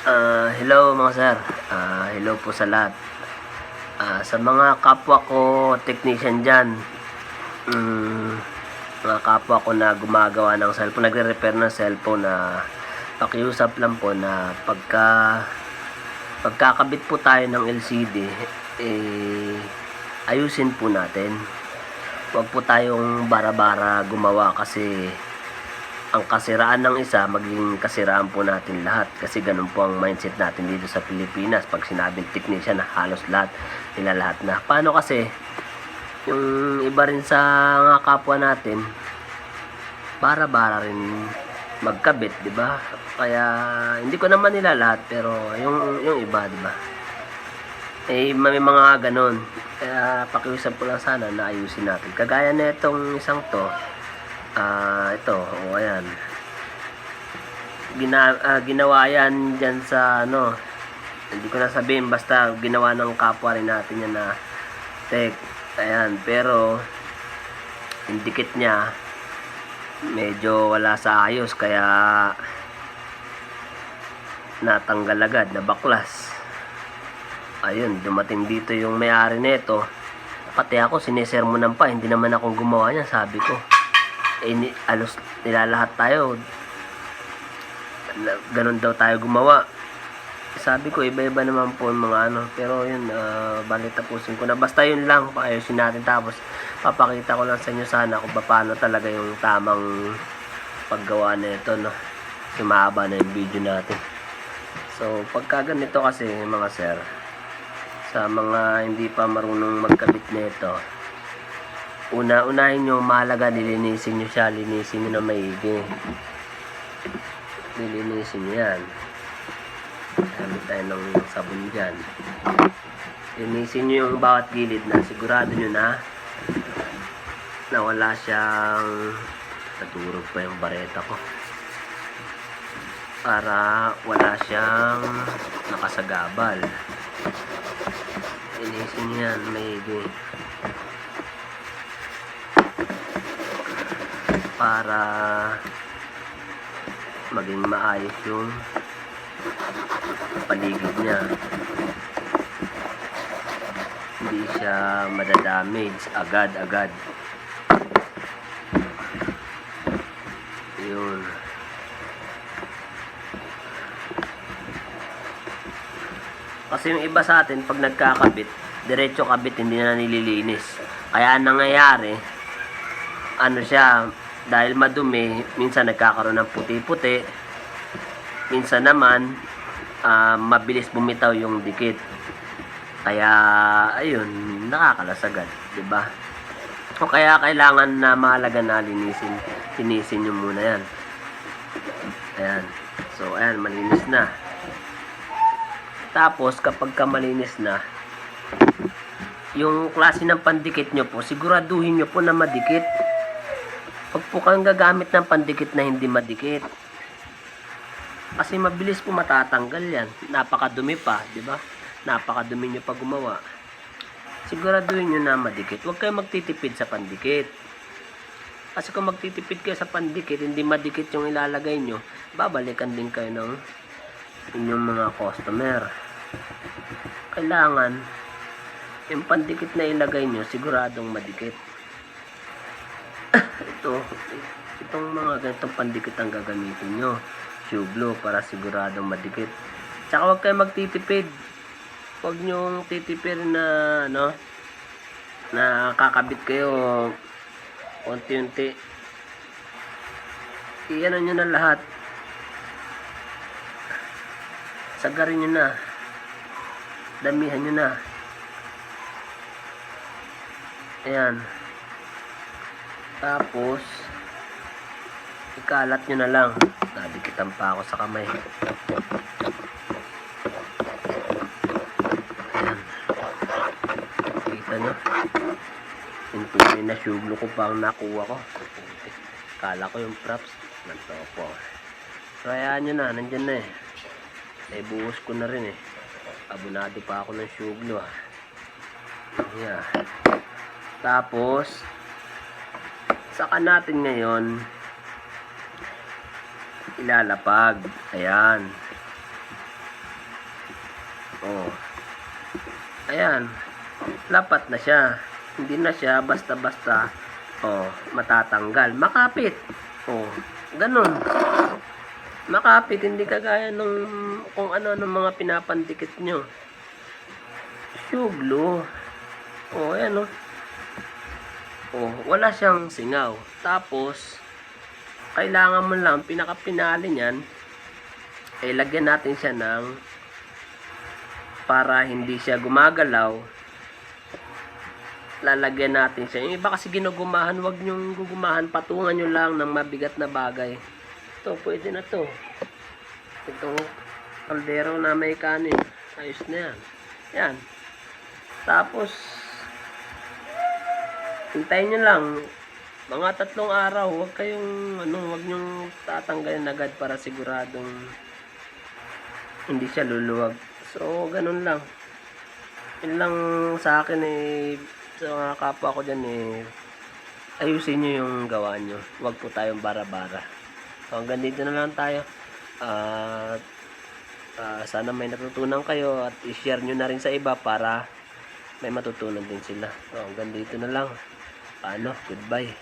Ah, hello mga sir. Ah, hello po sa lahat. Ah, sa mga kapwa ko technician dyan, mm, mga kapwa ko na gumagawa ng cellphone, nagre-repair ng cellphone na pakiusap lang po na pagka pagkakabit po tayo ng LCD, eh, ayusin po natin. Huwag po tayong bara-bara gumawa kasi ang kasiraan ng isa, maging kasiraan po natin lahat. Kasi ganun po ang mindset natin dito sa Pilipinas. Pag sinabing technician na halos lahat, nila lahat na. Paano kasi, yung iba rin sa mga kapwa natin, bara-bara rin magkabit, di ba? Kaya, hindi ko naman nila lahat, pero yung, yung iba, di ba? Eh, may mga ganun. Kaya, pakiusap ko lang sana na ayusin natin. Kagaya na isang to, Ah, ito, o ayan. Gina, ah, ginawa yan dyan sa ano, hindi ko na sabihin, basta ginawa ng kapwa rin natin yan na tech. Ayan, pero yung dikit niya medyo wala sa ayos kaya natanggal agad na baklas. Ayun, dumating dito yung may-ari nito. Pati ako, sinisermonan pa, hindi naman ako gumawa niya, sabi ko eh, ni, alos nilalahat tayo. Ganun daw tayo gumawa. Sabi ko iba-iba naman po mga ano. Pero yun uh, bali tapusin ko na. Basta yun lang paayusin natin. Tapos papakita ko lang sa inyo sana kung paano talaga yung tamang paggawa na ito no? Kasi mahaba na yung video natin. So pagka ganito kasi mga sir sa mga hindi pa marunong magkabit nito una unahin nyo mahalaga nilinisin nyo siya linisin nyo na maigi. Nilinisin nyo yan. Gamit tayo ng sabon dyan. Linisin nyo yung bawat gilid na sigurado nyo na na wala siyang naturog pa yung bareta ko. Para wala siyang nakasagabal. Linisin nyo yan maigi para maging maayos yung paligid niya. Hindi siya madadamage agad-agad. Yun. Kasi yung iba sa atin pag nagkakabit diretso kabit hindi na nililinis. Kaya ang nangyayari ano siya dahil madumi, minsan nagkakaroon ng puti-puti. Minsan naman, ah, mabilis bumitaw yung dikit. Kaya, ayun, nakakalasagad, di ba? O kaya kailangan na mahalaga na linisin. Linisin nyo muna yan. Ayan. So, ayan, malinis na. Tapos, kapag ka malinis na, yung klase ng pandikit nyo po, siguraduhin nyo po na madikit. Huwag po kang gagamit ng pandikit na hindi madikit. Kasi mabilis po matatanggal yan. Napakadumi pa, di ba? Napakadumi nyo pa gumawa. Siguraduhin nyo na madikit. Huwag kayong magtitipid sa pandikit. Kasi kung magtitipid kayo sa pandikit, hindi madikit yung ilalagay nyo, babalikan din kayo ng inyong mga customer. Kailangan, yung pandikit na ilagay nyo, siguradong madikit ito, itong mga ganitong pandikit ang gagamitin nyo. Glue para siguradong madikit. Tsaka huwag kayo magtitipid. Huwag nyo titipid na, ano, na kakabit kayo unti-unti. Iyan nyo na lahat. Sagarin nyo na. Damihan nyo na. Ayan. Tapos, ikalat nyo na lang. Nadikitan pa ako sa kamay. Ayan. Kita nyo? Tunay na syuglo ko pa ang nakuha ko. Kala ko yung props. Nagtopo. So, hayaan nyo na. Nandyan na eh. Eh, buhos ko na rin eh. Abunado pa ako ng syuglo ah. Yeah. Tapos, saka natin ngayon ilalapag. Ayan. Oh. Ayan. Lapat na siya. Hindi na siya basta-basta oh, matatanggal. Makapit. Oh, ganun. Makapit, hindi kagaya nung kung ano ng mga pinapandikit nyo. Suglo. Oh, ayan oh. Oh, wala siyang singaw. Tapos, kailangan mo lang, pinakapinali niyan, eh, lagyan natin siya ng para hindi siya gumagalaw. Lalagyan natin siya. Yung iba kasi ginugumahan wag nyong gugumahan. Patungan nyo lang ng mabigat na bagay. Ito pwede na to. Itong kaldero na may kanin. Ayos na yan. Yan. Tapos hintayin nyo lang mga tatlong araw wag kayong ano wag nyong tatanggalin agad para siguradong hindi siya luluwag. So, ganun lang. Yun lang sa akin eh, sa mga kapwa ko dyan eh, ayusin nyo yung gawa nyo. Huwag po tayong bara-bara. So, hanggang dito na lang tayo. At ah, sana may natutunan kayo at i-share nyo na rin sa iba para may matutunan din sila. So, hanggang dito na lang. Paano? Goodbye.